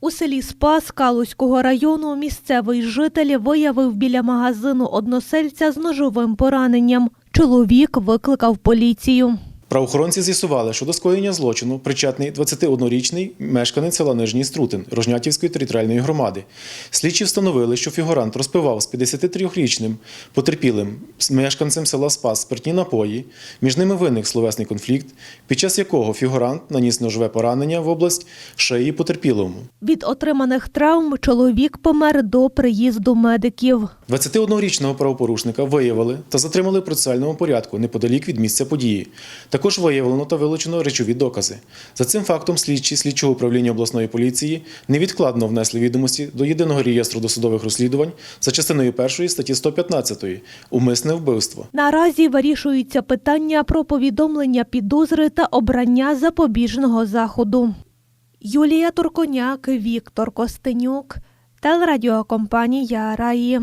У селі Спас Калузького району місцевий житель виявив біля магазину односельця з ножовим пораненням. Чоловік викликав поліцію. Правоохоронці з'ясували, що до скоєння злочину причетний 21-річний мешканець села Нижній Струтин Рожнятівської територіальної громади. Слідчі встановили, що фігурант розпивав з 53-річним потерпілим мешканцем села Спас спиртні напої. Між ними виник словесний конфлікт, під час якого фігурант наніс ножове поранення в область шиї потерпілому. Від отриманих травм чоловік помер до приїзду медиків. 21-річного правопорушника виявили та затримали в процесуальному порядку неподалік від місця події. Також виявлено та вилучено речові докази. За цим фактом слідчі слідчого управління обласної поліції невідкладно внесли відомості до єдиного реєстру досудових розслідувань за частиною 1 статті 115 умисне вбивство. Наразі вирішуються питання про повідомлення підозри та обрання запобіжного заходу. Юлія Турконяк, Віктор Костенюк, телерадіокомпанія Раї.